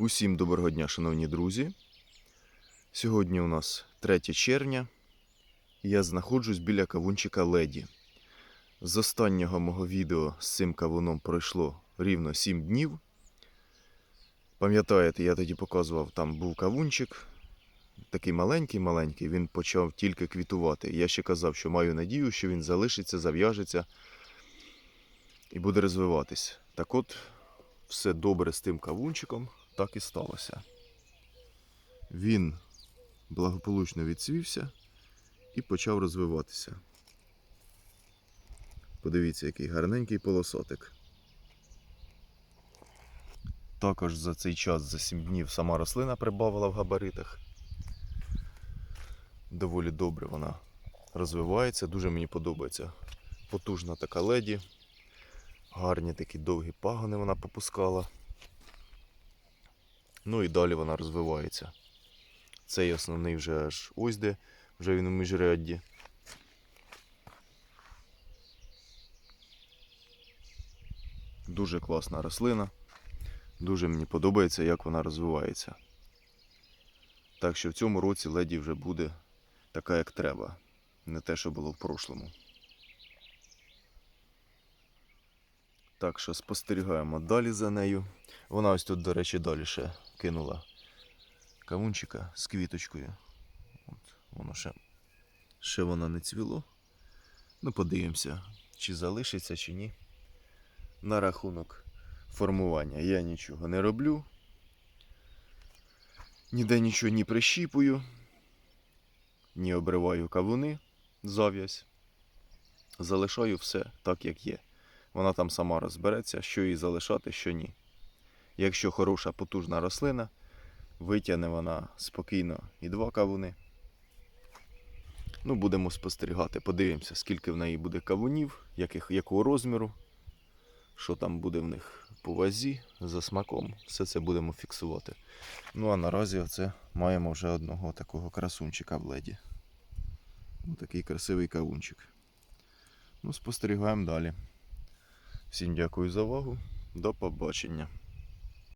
Усім доброго дня, шановні друзі. Сьогодні у нас 3 червня. Я знаходжусь біля кавунчика Леді. З останнього мого відео з цим кавуном пройшло рівно 7 днів. Пам'ятаєте, я тоді показував, там був кавунчик, такий маленький-маленький, він почав тільки квітувати. Я ще казав, що маю надію, що він залишиться, зав'яжеться і буде розвиватись. Так от, все добре з тим кавунчиком, так і сталося. Він благополучно відцвівся і почав розвиватися. Подивіться, який гарненький полосотик. Також за цей час, за 7 днів, сама рослина прибавила в габаритах. Доволі добре вона розвивається, дуже мені подобається. Потужна така леді. Гарні такі довгі пагони вона попускала. Ну і далі вона розвивається. Цей основний вже аж ось де, вже він у міжрядді. Дуже класна рослина. Дуже мені подобається, як вона розвивається. Так що в цьому році леді вже буде така, як треба. Не те, що було в прошлому. Так що спостерігаємо далі за нею. Вона ось тут, до речі, далі кинула кавунчика з квіточкою. От, воно ще, ще воно не цвіло. Ну, подивимося, чи залишиться, чи ні. На рахунок формування я нічого не роблю. Ніде нічого ні прищіпую, ні обриваю кавуни, зав'язь. Залишаю все так, як є. Вона там сама розбереться, що їй залишати, що ні. Якщо хороша потужна рослина, витягне вона спокійно і два кавуни. Ну, будемо спостерігати, подивимося, скільки в неї буде кавунів, яких, якого розміру, що там буде в них по вазі, за смаком. Все це будемо фіксувати. Ну а наразі оце маємо вже одного такого красунчика в леді. Ось такий красивий кавунчик. Ну, спостерігаємо далі. Всім дякую за увагу. До побачення.